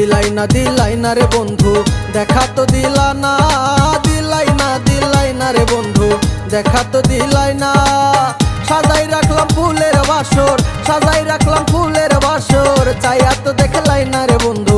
দিলাই না দিলাই না রে বন্ধু। দেখা তো দিলা না, দিলাই না দিলাই না রে বন্ধু। দেখা তো দিলাই না। সাজাই রাখলাম ফুলের বাসর, সাজাই রাখলাম ফুলের বাসর। চাইয়া তো দেখলাই না রে বন্ধু।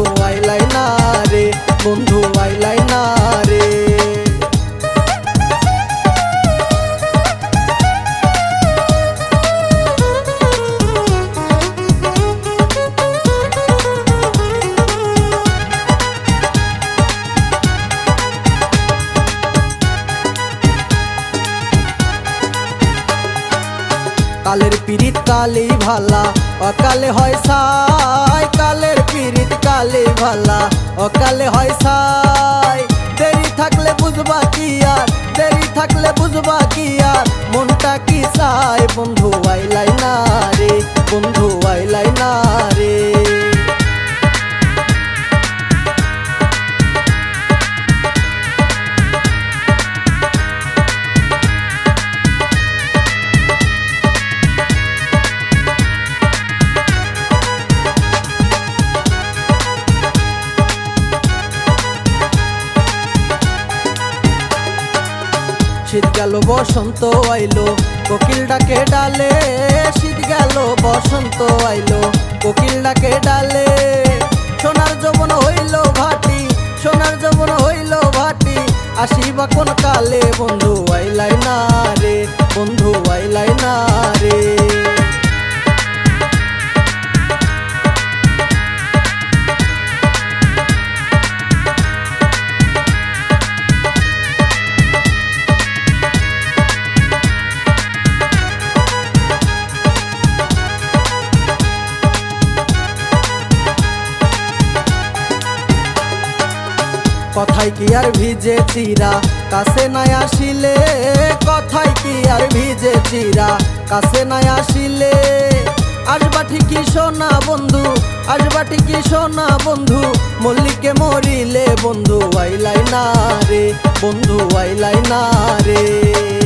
কালের পিরিত কালি ভালা, অকালে হয় সাই, কালের পিরিত কালি ভালা, অকালে হয় সাই। দেরি থাকলে বুঝবা কি আর, দেরি থাকলে বুঝবা কি আর, মনটা কি চাই শীত গেল, বসন্ত আইলো। কোকিল ডাকে ডালে, শীত গেল, বসন্ত আইলো। কোকিল ডাকে ডালে, সোনার যমন হইল ভাটি, সোনার যমন হইল ভাটি। আসিবা কোন কালে বন্ধু কথাই কি আর ভিজে চিরা? কাছে নাই আসিলে কথাই কি আর ভিজে চিরা? কাছে নাই আসিলে আসবা ঠিকই সোনা বন্ধু, আসবা ঠিকই সোনা বন্ধু, মল্লিকে মরিলে বন্ধু আইলাই না রে, বন্ধু আইলাই না রে।